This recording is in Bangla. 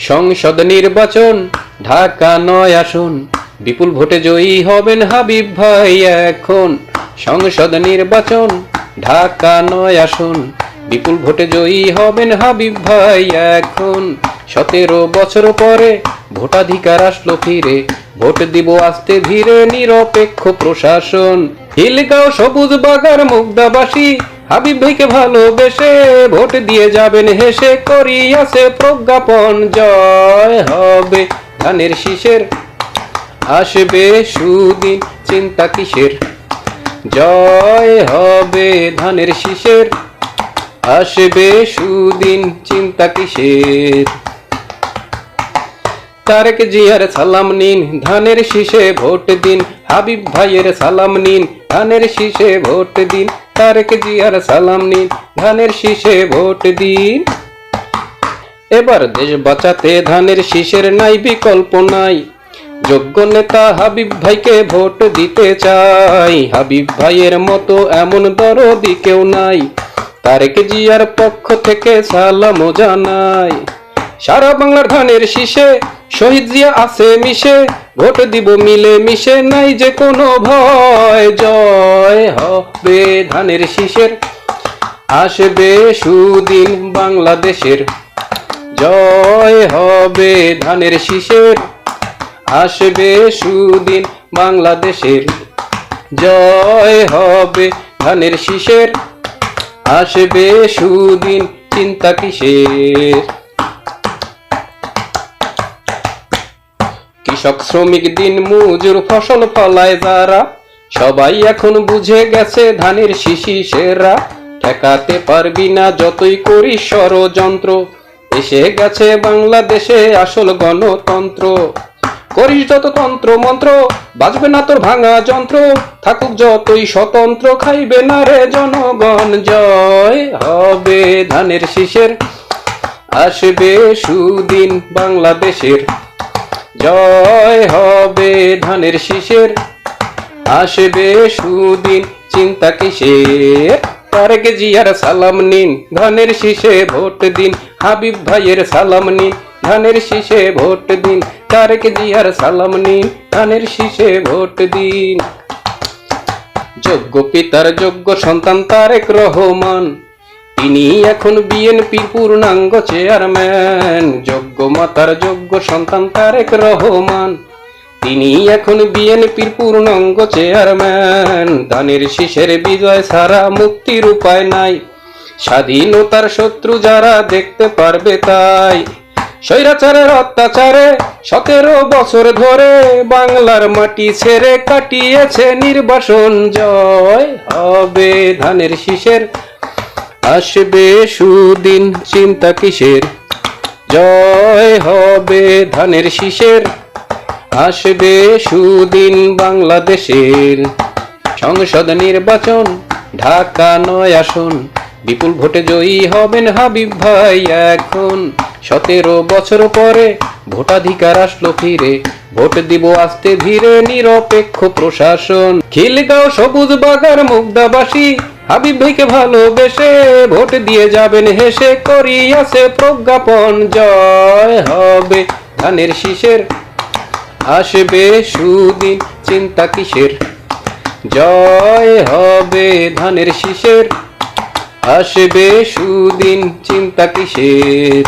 সংসদ নির্বাচন, ঢাকা নয় আসন। বিপুল ভোটে জয়ী হবেন হাবিব ভাই এখন। সংসদ নির্বাচন, ঢাকা নয় আসন। বিপুল ভোটে জয়ী হবেন হাবিব ভাই এখন। সতেরো বছর পরে ভোটাধিকার আসলো ফিরে। ভোট দিব আসতে ধীরে নিরপেক্ষ প্রশাসন। হিলগাঁও সবুজ বাগার মুগ্ধাবাসী হাবিব ভাইকে ভালোবেসে ভোট দিয়ে যাবেন, হেসে করিয়াছে প্রজ্ঞাপন জয় হবে। ধানের শীষের আসবে সুদিন, চিন্তা কিসের? জয় হবে ধানের শীষের। আসবে সুদিন, চিন্তা কিসের? তারেক জিয়ার সালাম নিন, ধানের শীষে ভোট দিন। হাবিব ভাইয়ের সালাম নিন, ধানের শীষে ভোট দিন। তারেক জিয়ার সালাম নিন, ধানের শীষে ভোট দিন। এবার দেশ বাঁচাতে ধানের শীষের নাই বিকল্প নাই। যোগ্য নেতা হাবিব ভাইকে ভোট দিতে চাই। হাবিব ভাইয়ের মতো এমন দরদি কেউ নাই। তারেক জিয়ার পক্ষ থেকে সালামও জানাই। সারা বাংলার ধানের শীষে শহীদ জিয়া আছে মিশে। ভোট দিব মিলে মিশে নাই যে কোনো ভয়, জয়। হবে ধানের শীষের, আসবে সুদিন বাংলাদেশের। জয় হবে ধানের শীষের, আসবে সুদিন বাংলাদেশের। জয় হবে ধানের শীষের, আসবে সুদিন চিন্তা কিসের। কৃষক শ্রমিক দিন মজুর ফসল ফলায় যারা সবাই এখন বুঝে গেছে ধানের শিশি সেরা। ঠেকাতে পারবি না যতই করি ষড়যন্ত্র। এসে গেছে বাংলাদেশে আসল গণতন্ত্র। করিস যত তন্ত্র মন্ত্র, বাজবে না তোর ভাঙা যন্ত্র। থাকুক যতই স্বতন্ত্র, খাইবে না রে জনগণ। জয় হবে ধানের শীষের আসবে সুদিন বাংলাদেশের। জয় হবে ধানের শীষের আসবে সুদিন, চিন্তা কিসের তারেক জিয়ার সালাম নিন, ধানের শীষে ভোট দিন। হাবিব ভাইয়ের সালাম নিন, ধানের শীষে ভোট দিন। তারেক জিয়ার সালাম নিন, ধানের শীষে ভোট দিন। যোগ্য পিতার যোগ্য সন্তান তারেক রহমান। তিনি এখন বিএনপির পূর্ণাঙ্গ চেয়ারম্যান। যোগ্য মাতার যোগ্য সন্তান তারেক রহমান। তিনি এখন বিএনপির পূর্ণাঙ্গ চেয়ারম্যান। দানের শীষের বিজয় ছাড়া মুক্তির উপায় নাই। স্বাধীনতার শত্রু যারা দেখতে পারবে তাই। স্বৈরাচারের অত্যাচারে সতেরো বছর ধরে বাংলার মাটি ছেড়ে কাটিয়েছে নির্বাসন জয়। হবে ধানের শীষের, আসবে সুদিন, চিন্তা কিসের? জয় হবে ধানের শীষের। আসবে সুদিন বাংলাদেশের। সংসদ নির্বাচন, ঢাকা নয় আসন। বিপুল ভোটে জয়ী হবেন হাবিব ভাই এখন। সতেরো বছর পরে ভোটাধিকার আসলো ফিরে। ভোট দিব আস্তে ধীরে নিরপেক্ষ প্রশাসন। খিলগাঁও সবুজ বাগার মুগ্ধাবাসী হাবিব ভাইকে ভালোবেসে ভোট দিয়ে যাবেন হেসে করিয়াছে প্রজ্ঞাপন। জয় হবে ধানের শীষের আসবে সুদিন চিন্তা কিসের? জয় হবে ধানের শিশের আসবে সুদিন চিন্তা কিসের?